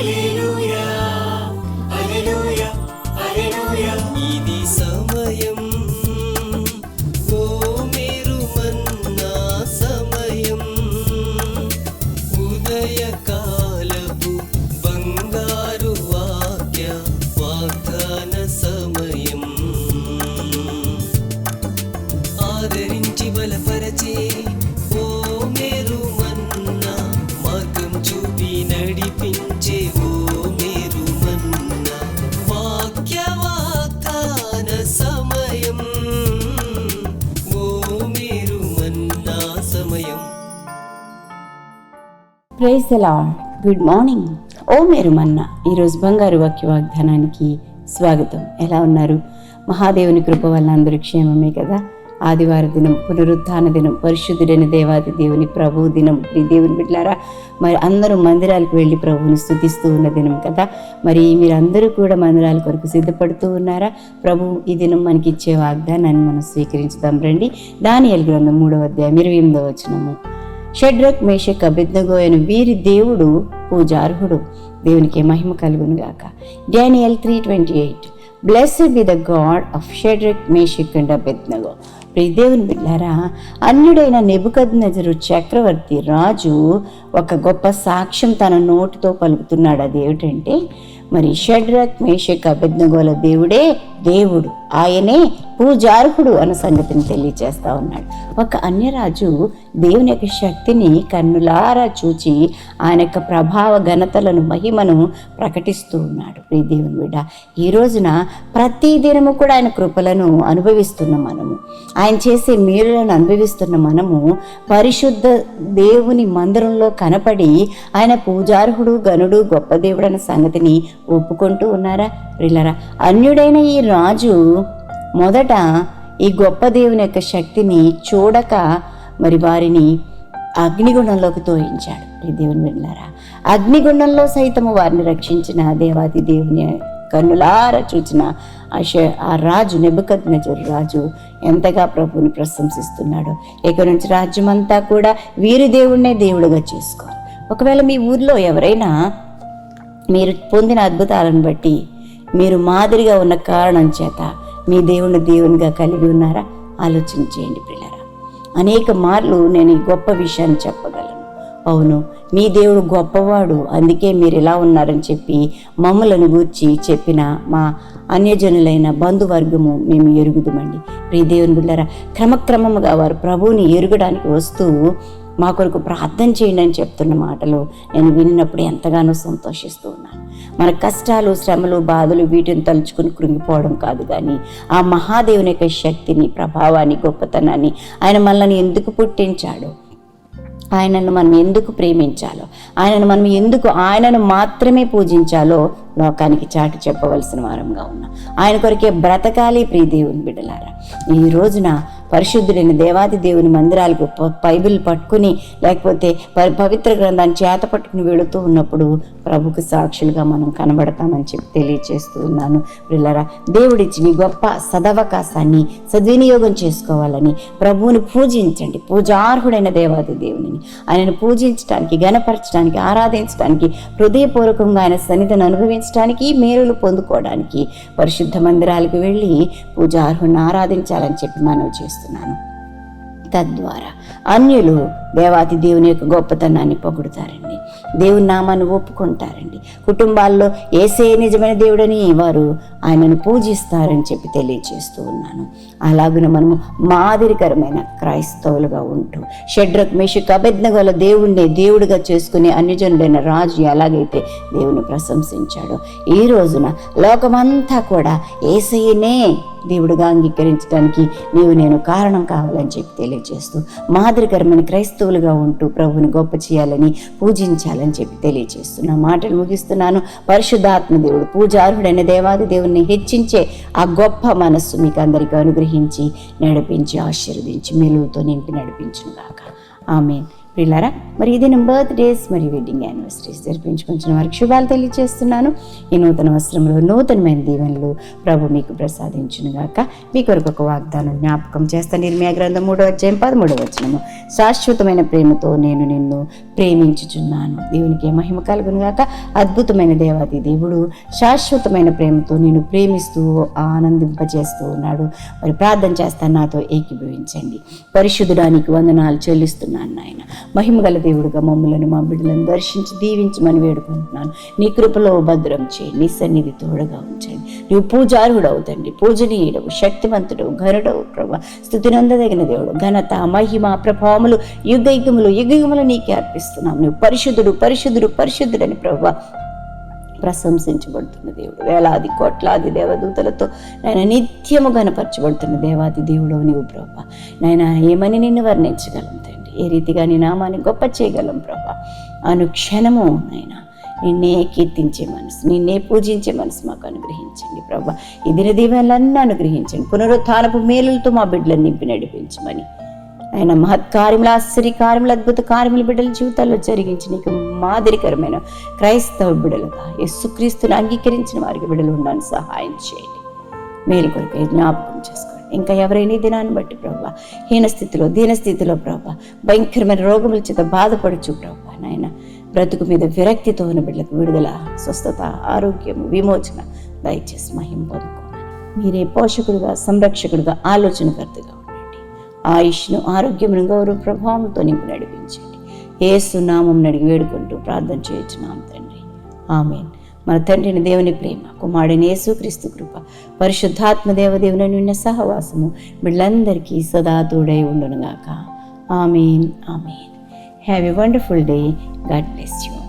一路。ప్రైజ్ ఎలా good morning. ఓ మేరు మన్న ఈరోజు బంగారు వాక్య వాగ్దానానికి స్వాగతం. ఎలా ఉన్నారు? మహాదేవుని కృప వల్ల అందరూ క్షేమమే కదా? ఆదివార దినం పునరుత్థాన దినం పరిశుద్ధుడైన దేవాది దేవుని ప్రభు దినం. ఈ దేవుని బిడ్డారా మరి అందరూ మందిరాలకు వెళ్ళి ప్రభువుని స్థుతిస్తూ ఉన్న దినం కదా? మరి మీరందరూ కూడా మందిరాల కొరకు సిద్ధపడుతూ ఉన్నారా? ప్రభు ఈ దినం మనకి ఇచ్చే వాగ్దానాన్ని మనం స్వీకరించుదాం రండి. దాని గ్రంథం మూడవ అధ్యాయం ఇరవై ఎనిమిదవ వచనము. షడ్రక్ మేషక్ అభిజ్ఞగోయను అయిన వీరి దేవుడు పూజార్హుడు. దేవునికి మహిమ కలుగును గాక. Daniel three twenty eight. Blessed be the God of Shadrach Meshach and అభిజ్ఞగో ప్రియ దేవుని బిడ్డారా అన్యుడైన నెబుకద్నజరు చక్రవర్తి రాజు ఒక గొప్ప సాక్ష్యం తన నోటితో పలుకుతున్నాడు. అదేమిటంటే మరి షడ్రక్ మేషక్ అభిజ్ఞగోల దేవుడే దేవుడు. ఆయనే పూజార్హుడు అన్న సంగతిని తెలియజేస్తా ఉన్నాడు. ఒక అన్యరాజు దేవుని యొక్క శక్తిని కన్నులారా చూచి ఆయన యొక్క ప్రభావ ఘనతలను మహిమను ప్రకటిస్తూ ఉన్నాడు. ప్రియ దేవుని బిడ్డ ఈ రోజున ప్రతి దినము కూడా ఆయన కృపలను అనుభవిస్తున్న మనము ఆయన చేసే మేలులను అనుభవిస్తున్న మనము పరిశుద్ధ దేవుని మందిరంలో కనపడి ఆయన పూజార్హుడు గనుడు గొప్ప దేవుడు అన్న సంగతిని ఒప్పుకుంటూ ఉన్నారా? ప్రిల్లరా అన్యుడైన ఈ రాజు మొదట ఈ గొప్ప దేవుని యొక్క శక్తిని చూడక మరి వారిని అగ్నిగుణంలోకి తోయించాడు. ఈ దేవుని వెళ్ళారా అగ్నిగుణంలో సైతము వారిని రక్షించిన దేవాది దేవుని కన్నులారా చూచిన ఆ శ- ఆ రాజు నెబుకద్నజరు రాజు ఎంతగా ప్రభుని ప్రశంసిస్తున్నాడు. ఇక నుంచి రాజ్యమంతా కూడా వీరి దేవుణ్ణే దేవుడుగా చేసుకోవాలి. ఒకవేళ మీ ఊర్లో ఎవరైనా మీరు పొందిన అద్భుతాలను బట్టి మీరు మాదిరిగా ఉన్న కారణం చేత మీ దేవుని దేవునిగా కలిగి ఉన్నారా? ఆలోచన చేయండి పిల్లరా. అనేక మార్లు నేను ఈ గొప్ప విషయాన్ని చెప్పగలను. అవును మీ దేవుడు గొప్పవాడు అందుకే మీరు ఇలా ఉన్నారని చెప్పి మమ్మలను గూర్చి చెప్పిన మా అన్యజనులైన బంధువర్గము మేము ఎరుగుదుమండి. ప్రియ దేవుని బిళ్ళరా క్రమక్రమముగా వారు ప్రభువుని ఎరుగడానికి వస్తూ మా కొరకు ప్రార్థన చేయండి అని చెప్తున్న మాటలు నేను విన్నప్పుడు ఎంతగానో సంతోషిస్తూ ఉన్నాను మన కష్టాలు శ్రమలు బాధలు వీటిని తలుచుకుని కృంగిపోవడం కాదు కానీ ఆ మహాదేవుని యొక్క శక్తిని ప్రభావాన్ని గొప్పతనాన్ని ఆయన మనల్ని ఎందుకు పుట్టించాడు? ఆయనను మనం ఎందుకు ప్రేమించాలో? ఆయనను మనం ఎందుకు ఆయనను మాత్రమే పూజించాలో లోకానికి చాటి చెప్పవలసిన వారంగా ఉన్నాం. ఆయన కొరకే బ్రతకాలి ప్రీ దేవుని బిడ్డలారా. ఈ రోజున పరిశుద్ధుడైన దేవాది దేవుని మందిరాలకు ప- బైబిల్ పట్టుకుని లేకపోతే పవిత్ర గ్రంథాన్ని చేత పట్టుకుని వెళుతూ ఉన్నప్పుడు ప్రభుకు సాక్షులుగా మనం కనబడతామని చెప్పి తెలియచేస్తూ ఉన్నాను. పిల్లరా దేవుడిచ్చిన గొప్ప సదవకాశాన్ని సద్వినియోగం చేసుకోవాలని ప్రభువుని పూజించండి. పూజార్హుడైన దేవాది దేవుని ఆయనను పూజించడానికి గణపరచడానికి ఆరాధించడానికి హృదయపూర్వకంగా ఆయన సన్నిధిని అనుభవించడానికి మేలులు పొందుకోవడానికి పరిశుద్ధ మందిరాలకు వెళ్ళి పూజార్హుడిని ఆరాధించాలని చెప్పి మనం చేస్తాం చేస్తున్నాను. తద్వారా అన్యులు దేవాతి దేవుని యొక్క గొప్పతనాన్ని పొగుడుతారండి. దేవుని నామాన్ని ఒప్పుకుంటారండి. కుటుంబాల్లో ఏసే నిజమైన దేవుడని వారు ఆయనను పూజిస్తారని చెప్పి తెలియజేస్తూ ఉన్నాను. అలాగున మనము మాదిరికరమైన క్రైస్తవులుగా ఉంటూ షడ్రక్ మేషక్ అభిజ్ఞగల దేవుణ్ణి దేవుడిగా చేసుకునే అన్యజనుడైన రాజు ఎలాగైతే దేవుని ప్రశంసించాడో ఈ రోజున లోకమంతా కూడా ఏసైనే దేవుడిగా అంగీకరించడానికి నీవు నేను కారణం కావాలని చెప్పి తెలియజేస్తూ మాదిరికరమైన క్రైస్తవులుగా ఉంటూ ప్రభుని గొప్ప చేయాలని పూజించాలని చెప్పి తెలియజేస్తున్నా మాటలు ముగిస్తున్నాను. పరిశుద్ధాత్మ దేవుడు పూజార్హుడైన దేవాది దేవుణ్ణి హెచ్చించే ఆ గొప్ప మనస్సు మీకు అందరికీ అనుగ్రహించి నడిపించి ఆశీర్వదించి మెలుగుతో నింపి నడిపించును ఆమె వీళ్ళారా? మరి ఇది నా బర్త్డేస్ మరియు వెడ్డింగ్ యానివర్సరీస్ జరిపించుకుంటున్న వారికి శుభాలు తెలియజేస్తున్నాను. ఈ నూతన వస్త్రంలో నూతనమైన దీవెనలు ప్రభు మీకు ప్రసాదించును గాక మీ కొరకు ఒక వాగ్దానం జ్ఞాపకం చేస్తాను నిర్మయ గ్రంథం మూడో అధ్యాయం పదమూడవ వచనము. శాశ్వతమైన ప్రేమతో నేను నిన్ను ప్రేమించుచున్నాను. దేవునికి మహిమ కలుగును గాక అద్భుతమైన దేవాది దేవుడు శాశ్వతమైన ప్రేమతో నేను ప్రేమిస్తూ ఆనందింపజేస్తూ ఉన్నాడు. మరి ప్రార్థన చేస్తాను నాతో ఏకీభవించండి. పరిశుద్ధుడానికి వందనాలు చెల్లిస్తున్నాను నాయన. మహిమగల దేవుడుగా మమ్మలను మా బిడ్డలను దర్శించి దీవించమని వేడుకుంటున్నాను. నీ కృపలో భద్రం చేయి నీ సన్నిధి తోడుగా ఉంచండి. నువ్వు పూజారుడు అవుతండి పూజనీయుడవు శక్తివంతుడు ఘనుడవు ప్రభా. స్థుతినందదగిన దేవుడు ఘనత మహిమ ప్రభావములు యుగయుగములు యుగములు నీకే అర్పిస్తున్నాం. నువ్వు పరిశుద్ధుడు పరిశుద్ధుడు పరిశుద్ధుడని ప్రభా. ప్రశంసించబడుతున్న దేవుడు వేలాది కోట్లాది దేవదూతలతో నాయన నిత్యము గనపరచబడుతున్న దేవాది దేవుడు నీవు ప్రభా. నాయన ఏమని నిన్ను వర్ణించగలం ఏ రీతిగా నీ నామాన్ని గొప్ప చేయగలం ప్రభా. అనుక్షణము నాయన నిన్నే కీర్తించే మనసు నిన్నే పూజించే మనసు మాకు అనుగ్రహించండి ప్రభా. ఈ దినదీవాలన్నీ అనుగ్రహించండి. పునరుత్నపు మేలులతో మా బిడ్డలను నింపి నడిపించమని. ఆయన మహత్కార్యములు ఆశ్చర్యకార్యములు అద్భుత కార్యములు బిడ్డల జీవితాల్లో జరిగించి నీకు మాదిరికరమైన క్రైస్తవ బిడ్డలుగా యేసుక్రీస్తుని అంగీకరించిన వారికి బిడ్డలు ఉండడానికి సహాయం చేయండి. మేలు కొరకు జ్ఞాపకం చేసుకోండి. ఇంకా ఎవరైనా దినాన్ని బట్టి ప్రభా హీన స్థితిలో దీన స్థితిలో ప్రభా భయంకరమైన రోగముల చేత బాధపడుచు ప్రభా నాయన. బ్రతుకు మీద విరక్తితో ఉన్న బిడ్డలకు విడుదల స్వస్థత ఆరోగ్యం విమోచన దయచేసి మహిం పొందుకోమని. మీరే పోషకుడుగా సంరక్షకుడుగా ఆలోచనకర్తగా ఉండండి. ఆయుష్ను ఆరోగ్యమును గౌరవ ప్రభావంతో నింపి నడిపించండి. ఏసు నామం నడిగి వేడుకుంటూ ప్రార్థన చేయొచ్చు నామ తండ్రి. ఆమెను. మన తండ్రిని దేవుని ప్రేమ కుమారుడిని యేసుక్రీస్తు కృప పరిశుద్ధాత్మ దేవదేవుని నిన్న సహవాసము వీళ్ళందరికీ సదా తోడై ఉండునుగాక. Amen amen. Have a wonderful day God bless you